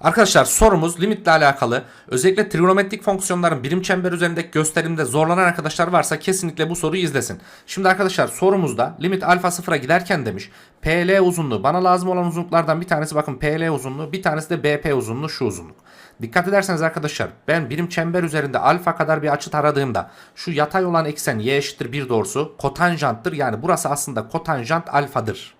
Arkadaşlar sorumuz limitle alakalı. Özellikle trigonometrik fonksiyonların birim çember üzerindeki gösterimde zorlanan arkadaşlar varsa kesinlikle bu soruyu izlesin. Şimdi arkadaşlar sorumuzda limit alfa sıfıra giderken demiş. PL uzunluğu bana lazım olan uzunluklardan bir tanesi bakın PL uzunluğu bir tanesi de BP uzunluğu şu uzunluk. Dikkat ederseniz arkadaşlar ben birim çember üzerinde alfa kadar bir açı taradığımda şu yatay olan eksen y eşittir 1 doğrusu kotanjanttır. Yani burası aslında kotanjant alfadır.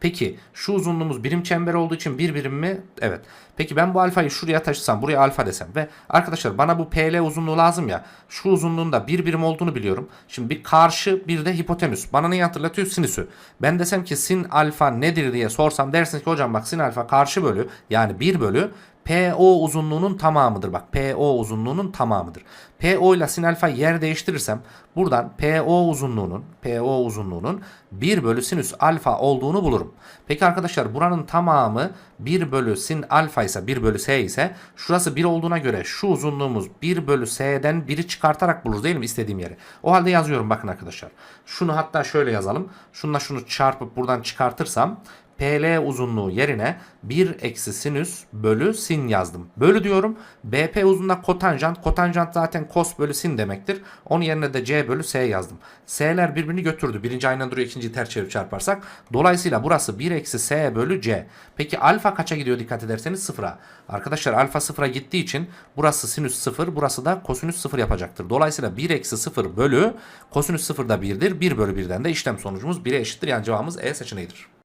Peki şu uzunluğumuz birim çember olduğu için bir birim mi? Evet. Peki ben bu alfayı şuraya taşısam buraya alfa desem ve arkadaşlar bana bu PL uzunluğu lazım ya. Şu uzunluğun da bir birim olduğunu biliyorum. Şimdi bir karşı bir de hipotenüs. Bana neyi hatırlatıyor? Sinüsü. Ben desem ki sin alfa nedir diye sorsam dersiniz ki hocam bak sin alfa karşı bölü yani 1 bölü PO uzunluğunun tamamıdır. Bak PO uzunluğunun tamamıdır. PO ile sin alfa yer değiştirirsem buradan PO uzunluğunun PO uzunluğunun 1 bölü sinüs alfa olduğunu bulurum. Peki arkadaşlar buranın tamamı 1 bölü sin alfa ise 1 bölü s ise şurası 1 olduğuna göre şu uzunluğumuz 1 bölü s'den 1'i çıkartarak buluruz değil mi istediğim yeri. O halde yazıyorum bakın arkadaşlar. Şunu hatta şöyle yazalım. Şununla şunu çarpıp buradan çıkartırsam PL uzunluğu yerine 1 eksi sinüs bölü sin yazdım. Bölü diyorum. BP uzunluğuna kotanjant. Kotanjant zaten kos bölü sin demektir. Onun yerine de C bölü S yazdım. S'ler birbirini götürdü. Birinci aynen duruyor. ikinciyi ters çevirip çarparsak. Dolayısıyla burası 1 eksi S bölü C. Peki alfa kaça gidiyor dikkat ederseniz sıfıra. Arkadaşlar alfa sıfıra gittiği için burası sinüs sıfır. Burası da kosinüs sıfır yapacaktır. Dolayısıyla 1 eksi sıfır bölü kosinüs sıfır da 1'dir. 1 bölü 1'den de işlem sonucumuz 1'e eşittir. Yani cevabımız E seçeneğidir.